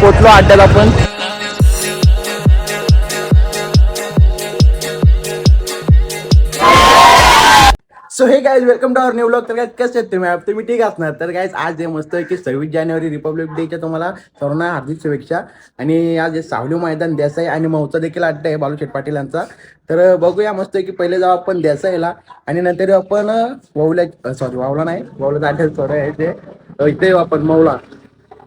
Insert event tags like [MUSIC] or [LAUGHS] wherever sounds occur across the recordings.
पोचलो अड्ड्यात आपण so hey guys welcome to our new blog तर काय कसे आहेत तुम्ही? तुम्ही ठीक असणार तर गाईज आज हे मस्त आहे की सव्वीस जानेवारी रिपब्लिक डेच्या तुम्हाला सर्वांना हार्दिक शुभेच्छा. आणि आज हे सावली मैदान देसाई आणि मौचा देखील अड्डा आहे बालूशेठ पाटील यांचा. तर बघूया मस्त आहे की पहिले जाऊ आपण देसाईला. आणि नंतर आपण वावल्या सॉरी वावला नाही वावला अड्ड्यात थोडं आहे. ते इथे आपण मौला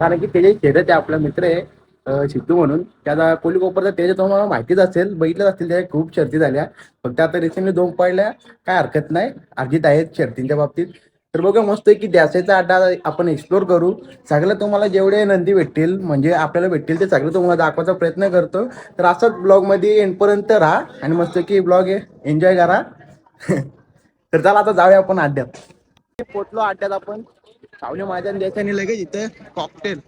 कारण की त्याचे खेळत आहे आपला मित्र आहे शिकतो सिद्धू म्हणून. त्याचा कोली कोपरचा त्याच्या तुम्हाला माहितीच असेल बघितलंच असतील त्याच्या खूप शर्ती झाल्या फक्त आता रिसेंटली दोन पडल्या काय हरकत नाही. अर्जित आहेत शर्तींच्या बाबतीत. तर बघा मस्त आहे की द्यासेचा अड्डा आपण एक्सप्लोर करू. सगळं तुम्हाला जेवढे नंदी भेटतील म्हणजे आपल्याला भेटतील ते सगळं तुम्हाला दाखवायचा प्रयत्न करतो. तर असंच ब्लॉगमध्ये एंडपर्यंत राहा आणि मस्त की ब्लॉग एन्जॉय करा. [LAUGHS] तर चला आता जाऊया आपण अड्ड्यात पोचलो अड्ड्यात आपण. सावली मैदान द्यायचं लगेच इथे कॉकटेल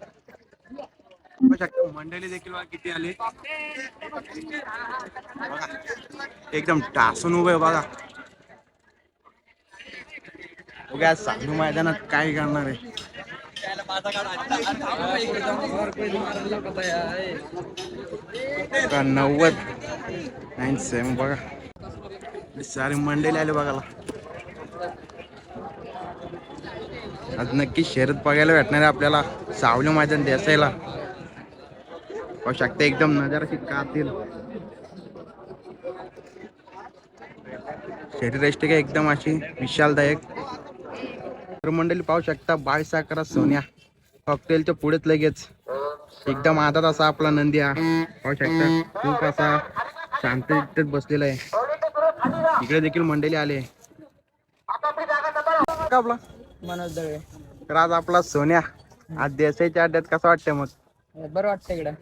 मंडळी देखील किती आले. एकदम टासून उभे बघा. उगा साधू मैदानात काय करणार आहे? नव्वद. नाईन सेवन बघा. सारे मंडळी आले बघाला आज नक्की शर्यत बघायला भेटणार आहे आपल्याला. सावली मैदान देसायला पाहू शकता एकदम नजर अशी कातील. शरीरयष्टी काय एकदम अशी विशालदायक. तर मंडळी पाहू शकता बावीस अकरा सोन्या. कॉकटेलच्या पुढेच लगेच. एकदम आधार असा आपला नंदी हा पाहू शकता खूप असा शांत बसलेला आहे. इकडे देखील मंडळी आले. का आपला? मनोज दळे तर आज आपला सोन्या. आज देसाईच्या अड्ड्यात कसं वाटतंय मग? बरं वाटतं इकडं.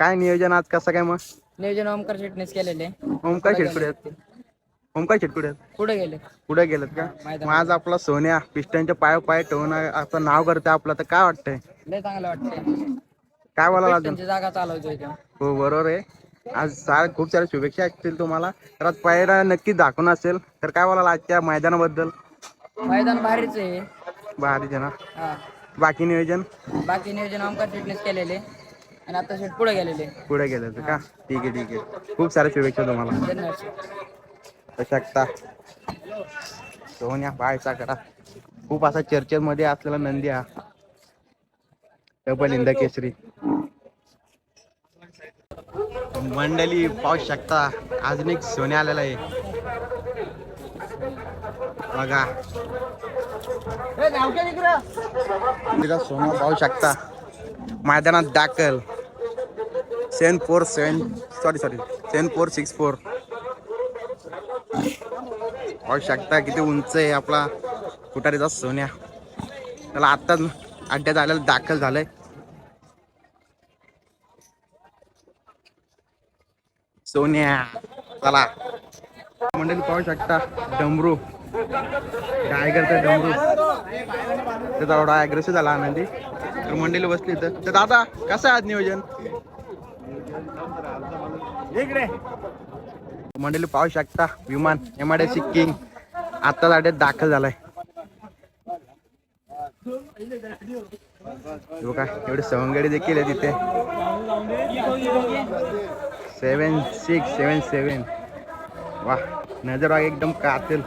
काय नियोजन आज? कसं काय मग? नियोजन ओमकार शेटनेच केलेले. ओमकार शेटकुडे आहेत? ओमकार शेटकुडे आहेत? पुढे गेले. पुढे गेलेत का. मग आज आपला सोन्या पिस्टनच्या पाय पाय ठेवून असं नाव करतोय आपलं. तर काय वाटतंय? लय चांगलं वाटतंय. काय अजून? त्यांची जागा चालवतोय तो. हो बरोबर आहे. आज सार खूप साऱ्या शुभेच्छा असतील तुम्हाला. तर आज पायरा नक्की दाखवून असेल. तर काय बोलाल आजच्या मैदानाबद्दल? मैदान भारीच आहे. ना. हा. बाकी नियोजन? बाकी नियोजन ओमकार शेटनेच केलेले. आणि आता शेट पुढे गेलेले. पुढे गेलं का? ठीक आहे ठीक आहे. खूप साऱ्या शुभेच्छा तुम्हाला. धन्यवाद. शकता सोन्या पायचा करा खूप असा चर्चेमध्ये असलेला नंदी हा. डबल इंद केसरी. मंडळी पाहू शकता अजून एक सोन्या आलेला आहे. बघा. तिला सोनं पाहू शकता. मैदानात दाखल. Seven four seven sorry sorry seven four six four. पाहू शकता किती उंच आहे आपला. कुटारीचा सोन्या. त्याला आत्ताच अड्ड्यात आलेला दाखल झालंय. सोन्या. चला. मंडळी पाहू शकता डमरू. काय करतोय डमरू त्याचा एवढा अग्रेसिव्ह झाला आनंदी. तर मंडळी बसली इथं. तर दादा कसं आहे आज नियोजन? मंडळी पाहू शकता विमान एमआयडीसी किंग आता अड्ड्यात दाखल झालाय. बघा एवढे सवंगडी देखील आहे तिथे. सेवन सिक्स सेवन सेवन वा नजर एकदम कातेल.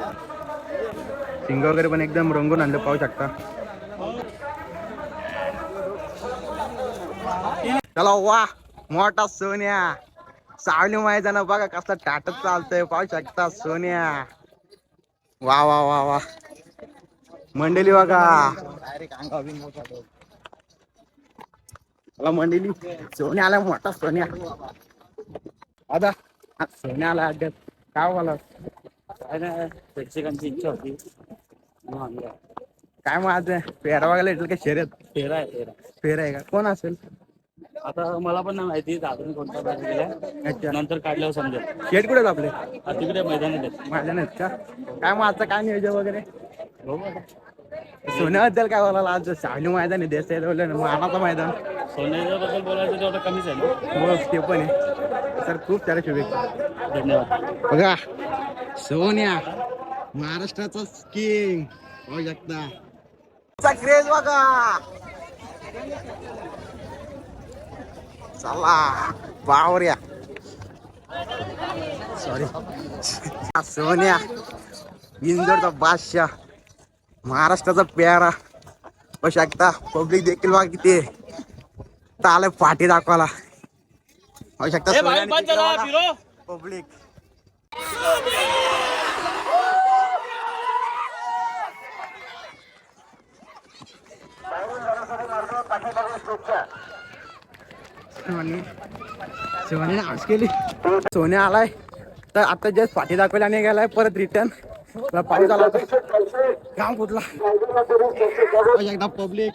शिंग वगैरे पण एकदम रंगून आणलं पाहू शकता. चला वा मोठा सोन्या. सावली ना बघा कसं टाटत चालतंय पाहू शकता सोन्या. वा वा वा वा. मंडळी बघा. चला मंडळी सोन्या आला मोठा सोन्या. आता सोन्या आला अड्ड्यात काय बोला प्रेक्षकांची इच्छा होती. काय मग आज पेरा बघायला येतील का शर्यत? तेरा आहे फेर आहे. का? कोण असेल? आता मला पण नाही माहिती अजून कोणता बॅट गेला अच्छा. नंतर काढल्यावर समजेल. शेट कुठे आहेत आपले? आता तिकडे मैदानात आहेत. माझ्या नाहीत का? काय मग आजचं काय नियोजन वगैरे? बघू आता. सोन्याबद्दल काय बोलायला आज? सावली मैदान आहे देसाई मानाचं मैदान. सोन्याच्याबद्दल बोलायचं तेवढं कमीच आहे ना. हो ते पण आहे. तर खूप साऱ्या शुभेच्छा. धन्यवाद. बघा सोन्या. महाराष्ट्राचा किंग होऊ शकता. क्रेज बघा. चला. बावऱ्या सॉरी सोन्या. इंदोरचा बादशाह. महाराष्ट्राचा प्यारा. बघू शकता. पब्लिक देखील बघा किती. आलं पाठी दाखवायला. बघू. शकता पब्लिक सोने आज केली. सोन्या आलाय. तर आता जस्ट पाठी दाखवायला आणि गेलाय परत रिटर्न पाणी झाला काम कुठला? एकदा पब्लिक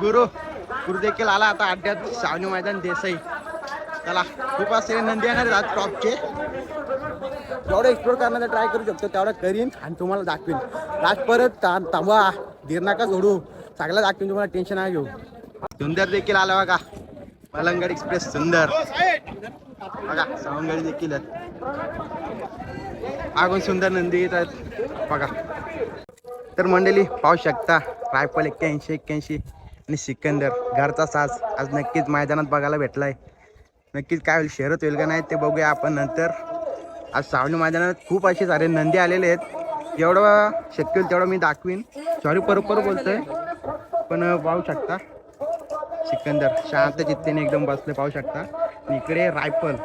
गुरु गुरु देखील आला आता अड्ड्यात. सावनी मैदान देसाई. त्याला खूप असे नंदी येणार आज टॉपचे जेवढं एक्सप्लोर करण्याचा ट्राय करू शकतो तेवढं करीन आणि तुम्हाला दाखवीन. लास्ट परत था- थांबा धीर नका सोडू. चांगला दाखवीन तुम्हाला टेन्शन आहे घेऊ. सुंदर देखील आला बघा. मलंगड एक्सप्रेस सुंदर. बघा सवंगड देखील आहेत. सुंदर नंदी येत आहेत. बघा. तर मंडळी पाहू शकता रायफल एक्क्याऐंशी एक्क्याऐंशी आणि सिकंदर. घरचा साज आज नक्कीच मैदानात बघायला भेटलाय. नक्कीच काय होईल शहरात होईल का नाही ते बघूया आपण नंतर. आज सावली मैदानात खूप असे सारे नंदी आलेले आहेत. जेवढं शक्य होईल तेवढं मी दाखवीन. सॉरी बरोबर बोलतोय. पण पाहू शकता. सिकंदर शांत चित्तेने एकदम बसले पाहू शकता. इकडे रायफल.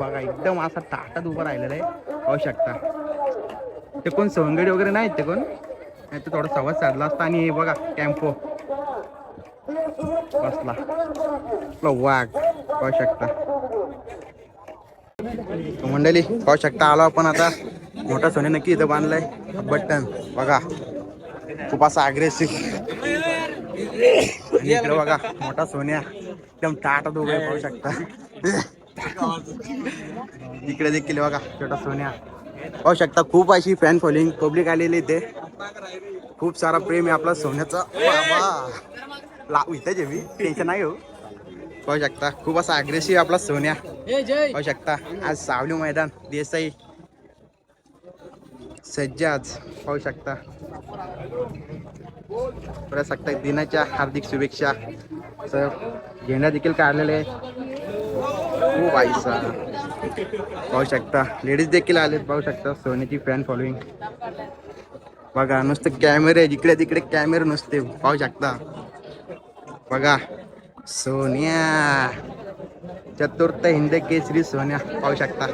बघा एकदम असा ताटात उभं राहिलेला आहे. पाहू शकता. ते कोण सवंगडी वगैरे नाहीत ते कोण? नाही तर थोडा संवाद साधला असता. आणि हे बघा टॅम्पो. बसला. वाघ. पाहू शकता. मंडळी पाहू शकता आलो आपण आता. मोठा सोने नक्की इथं बांधलाय. बटन बघा. खूप असा अग्रेसिव्ह आणि इकडे बघा मोठा सोन्या. एकदम ताटात उभा पाहू शकता. इकडे देखील बघा छोटा सोन्या. पाहू शकता खूप अशी फॅन फॉलोइंग पब्लिक आलेली इथे. खूप सारा प्रेम आहे आपला सोन्याचा. बाबा लावू इथे जे मी टेन्शन नाही हो. पाहू शकता. खूप असा अग्रेसिव्ह आपला सोन्या. पाहू शकता. आज सावली मैदान देसाई. सज्जाज पाहू शकता. परत शकता दिनाच्या हार्दिक शुभेच्छा. सर झेंडा देखील काढलेले आहे खूप आईसा पाहू शकता. लेडीज देखील आलेत पाहू शकता. सोन्याची फॅन फॉलोईंग बघा नुसतं कॅमेरे जिकडे तिकडे कॅमेरे नुसते. पाहू शकता. बघा. सोन्या. चतुर्थ हिंद केसरी सोन्या पाहू शकता.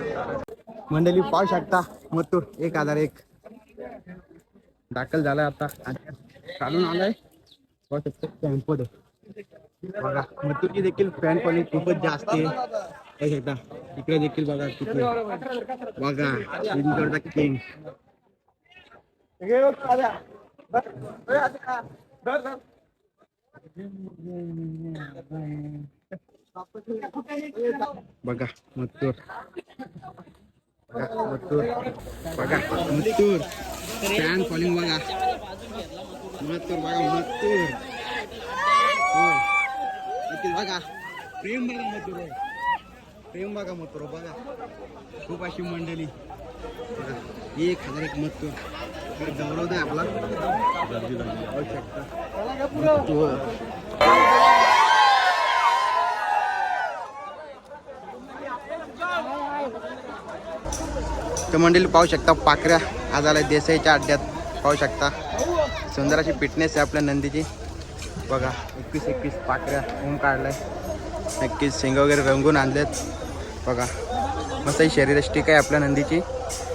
मंडळी पाहू शकता मतूर एक हजार एक. दाखल झालाय आता. चालून आलाय. पाहू शकतो टेम्पो बघा मतूरची देखील फॅन पॉलिंग खूपच जास्त आहे. पाहू शकता इकडे देखील बघा किती बघा इंदोरचा किंग बघा मथुर बघा मथुर बघा मथुर फॅन फॉलोइंग बघा मथुर बघा मथुर हो. देखील बघा प्रेम बघा मथुर प्रेम बघा मथुर बघा. खूप अशी मंडळी. एक हजार एक मत इकडे गौरव आहे आपला. पाहू शकता तर मंडळी पाहू शकता पाकऱ्या आज आला देसाईच्या अड्ड्यात पाहू शकता. सुंदर अशी फिटनेस आहे आपल्या नंदीची. बघा एकवीस एकवीस पाकऱ्या ऊन काढलाय. नक्कीच शेंग वगैरे रंगून आणलेत. बघा मस्त ही शरीरष्टिक आहे आपल्या नंदीची.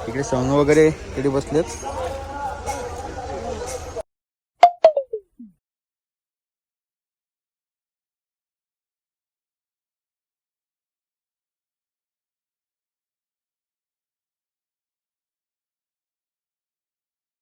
इकडे सोंग वगैरे तिथे बसलेत.